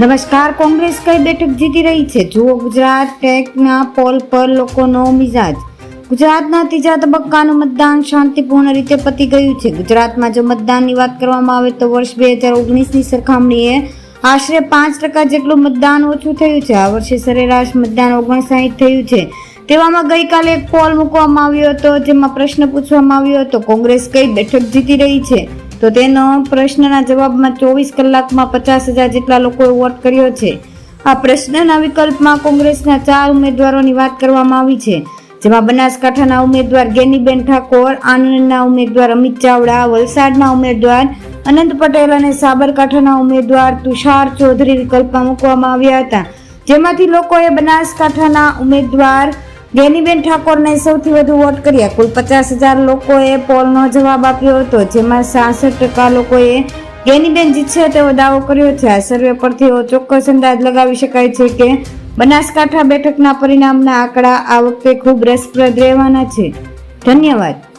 નમસ્કાર, કોંગ્રેસ કઈ બેઠક જીતી રહી છે? જુઓ ગુજરાત ટેકના પોલ પર લોકોનો મિજાજ. ગુજરાતના ત્રીજા તબક્કાનું મતદાન શાંતિપૂર્ણ રીતે પતી ગયું છે. ગુજરાતમાં જો મતદાનની વાત કરવામાં આવે તો વર્ષ બે હજાર ઓગણીસની સરખામણીએ આશરે પાંચ ટકા જેટલું મતદાન ઓછું થયું છે. આ વર્ષે સરેરાશ મતદાન ઓગણસાઠ થયું છે. તેવામાં ગઈકાલે એક પોલ મૂકવામાં આવ્યો હતો, જેમાં પ્રશ્ન પૂછવામાં આવ્યો હતો, કોંગ્રેસ કઈ બેઠક જીતી રહી છે? તો તેનો પ્રશ્નના જવાબમાં ચોવીસ કલાકમાં પચાસ હજાર જેટલા લોકોએ વોટ કર્યો છે. આ પ્રશ્નના વિકલ્પમાં કોંગ્રેસના ચાર ઉમેદવારોની વાત કરવામાં આવી છે, જેમાં બનાસકાંઠાના ઉમેદવાર ગેનીબેન ઠાકોર, આણંદના ઉમેદવાર અમિત ચાવડા, વલસાડના ઉમેદવાર અનંત પટેલ અને સાબરકાંઠાના ઉમેદવાર તુષાર ચૌધરી વિકલ્પમાં મૂકવામાં આવ્યા હતા. જેમાંથી લોકોએ બનાસકાંઠાના ઉમેદવાર ગેનીબેન ઠાકોરને સૌથી વધુ વોટ કર્યા. કુલ પચાસ હજાર લોકોએ પોલનો જવાબ આપ્યો હતો, જેમાં સાસઠ ટકા લોકોએ ગેનીબેન જીતશે તેવો દાવો કર્યો છે. આ સર્વે પરથી એવો ચોક્કસ અંદાજ લગાવી શકાય છે કે બનાસકાંઠા બેઠકના પરિણામના આંકડા આ વખતે ખૂબ રસપ્રદ રહેવાના છે. ધન્યવાદ.